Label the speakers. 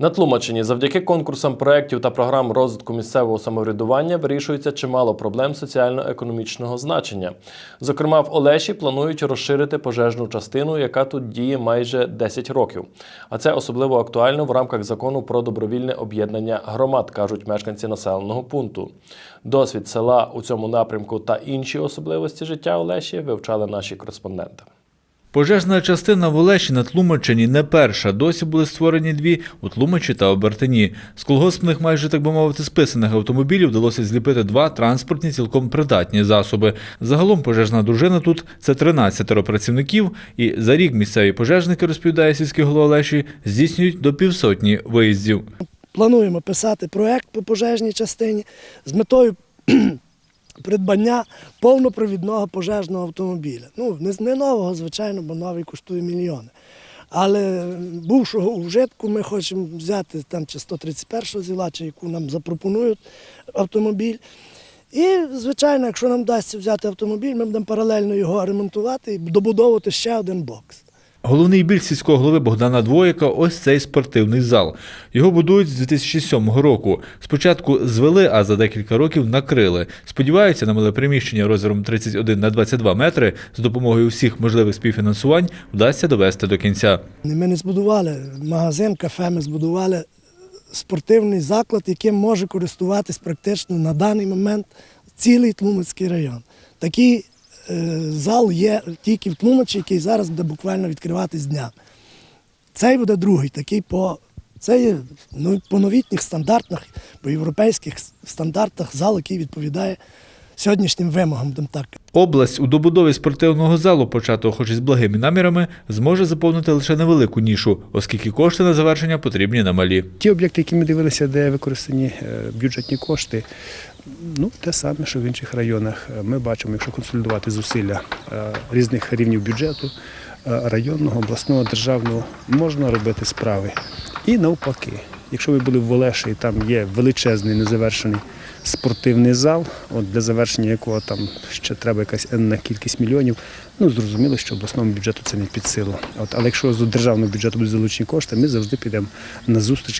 Speaker 1: На Тлумачині завдяки конкурсам проєктів та програм розвитку місцевого самоврядування вирішується чимало проблем соціально-економічного значення. Зокрема, в Олеші планують розширити пожежну частину, яка тут діє майже 10 років. А це особливо актуально в рамках закону про добровільне об'єднання громад, кажуть мешканці населеного пункту. Досвід села у цьому напрямку та інші особливості життя Олеші вивчали наші кореспонденти.
Speaker 2: Пожежна частина в Олеші на Тлумачині не перша. Досі були створені дві у Тлумачі та Обертині. З колгоспних, майже так би мовити, списаних автомобілів вдалося зліпити два транспортні цілком придатні засоби. Загалом пожежна дружина тут це 13 працівників, і за рік місцеві пожежники, розповідає сільський голова Олеші, здійснюють до півсотні виїздів.
Speaker 3: Плануємо писати проект по пожежній частині з метою придбання повнопровідного пожежного автомобіля. Ну, не, нового, звичайно, бо новий коштує мільйони. Але бувшого вжитку ми хочемо взяти там чи 131 зіла, чи яку нам запропонують автомобіль. І, звичайно, якщо нам вдасться взяти автомобіль, ми будемо паралельно його ремонтувати і добудовувати ще один бокс.
Speaker 2: Головний біль сільського голови Богдана Двоєка – ось цей спортивний зал. Його будують з 2007 року. Спочатку звели, а за декілька років накрили. Сподіваються, на мале приміщення розміром 31 на 22 метри з допомогою всіх можливих співфінансувань вдасться довести до кінця.
Speaker 3: Ми не збудували магазин, кафе, ми збудували спортивний заклад, яким може користуватись практично на даний момент цілий Тлумацький район. Такий е, зал є тільки в Тлумачі, який зараз буде буквально відкриватись дня. Цей буде другий, такий по. Це є ну, по новітніх стандартах, по європейських стандартах зал, який відповідає сьогоднішнім вимогам. так
Speaker 2: Область у добудові спортивного залу, початого хоч і з благими намірами, зможе заповнити лише невелику нішу, оскільки кошти на завершення потрібні на малі.
Speaker 4: Ті об'єкти, які ми дивилися, де використані е, бюджетні кошти, ну те саме, що в інших районах. Е, Ми бачимо, якщо консолідувати зусилля е, різних рівнів бюджету, районного, обласного, державного, можна робити справи. І навпаки, якщо ви були в Олеші, там є величезний незавершений спортивний зал, от для завершення якого там ще треба якась енна кількість мільйонів. Ну зрозуміло, що обласному бюджету це не під силу. От, але якщо з державного бюджету будуть залучені кошти, ми завжди підемо на зустріч.